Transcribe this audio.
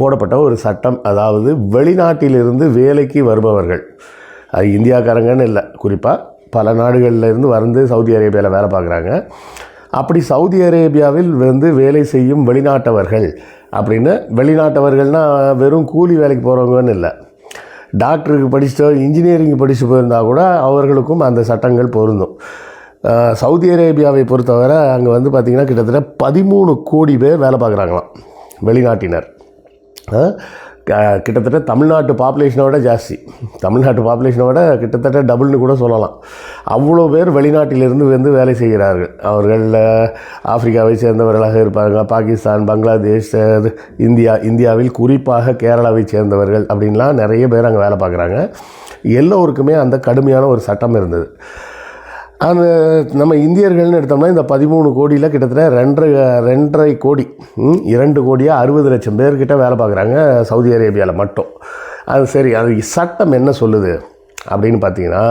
போடப்பட்ட ஒரு சட்டம். அதாவது வெளிநாட்டிலிருந்து வேலைக்கு வருபவர்கள். அது இந்தியாக்காரங்கன்னு இல்லை. குறிப்பாக பல நாடுகளில் இருந்து வந்து சவுதி அரேபியாவில் வேலை பார்க்குறாங்க. அப்படி சவுதி அரேபியாவில் வந்து வேலை செய்யும் வெளிநாட்டவர்கள் அப்படின்னு வெளிநாட்டவர்கள்னால் வெறும் கூலி வேலைக்கு போகிறவங்கன்னு இல்லை. டாக்டருக்கு படிச்சுட்டோ இன்ஜினியரிங் படித்து போயிருந்தா கூட அவர்களுக்கும் அந்த சட்டங்கள் பொருந்தும். சவுதி அரேபியாவை பொறுத்தவரை அங்கே வந்து பார்த்திங்கன்னா கிட்டத்தட்ட பதிமூணு கோடி பேர் வேலை பார்க்குறாங்களாம் வெளிநாட்டினர். கிட்டத்தட்ட தமிழ்நாட்டு பாப்புலேஷனை விட ஜாஸ்தி. தமிழ்நாட்டு பாப்புலேஷனை விட கிட்டத்தட்ட டபுள்னு கூட சொல்லலாம். அவ்வளோ பேர் வெளிநாட்டிலிருந்து வந்து வேலை செய்கிறார்கள். அவர்கள் ஆப்பிரிக்காவை சேர்ந்தவர்களாக இருப்பாங்க பாகிஸ்தான் பங்களாதேஷ் இந்தியா இந்தியாவில் குறிப்பாக கேரளாவை சேர்ந்தவர்கள் அப்படின்லாம் நிறைய பேர் அங்கே வேலை பார்க்குறாங்க. எல்லோருக்குமே அந்த கடுமையான ஒரு சட்டம் இருந்தது. அந்த நம்ம இந்தியர்கள்னு எடுத்தோம்னா இந்த பதிமூணு கோடியில் கிட்டத்தட்ட ரெண்டரை ரெண்டரை கோடி இரண்டு கோடியாக அறுபது லட்சம் பேர்கிட்ட வேலை பார்க்குறாங்க சவுதி அரேபியாவில் மட்டும். அது சரி அது சட்டம் என்ன சொல்லுது அப்படின்னு பார்த்தீங்கன்னா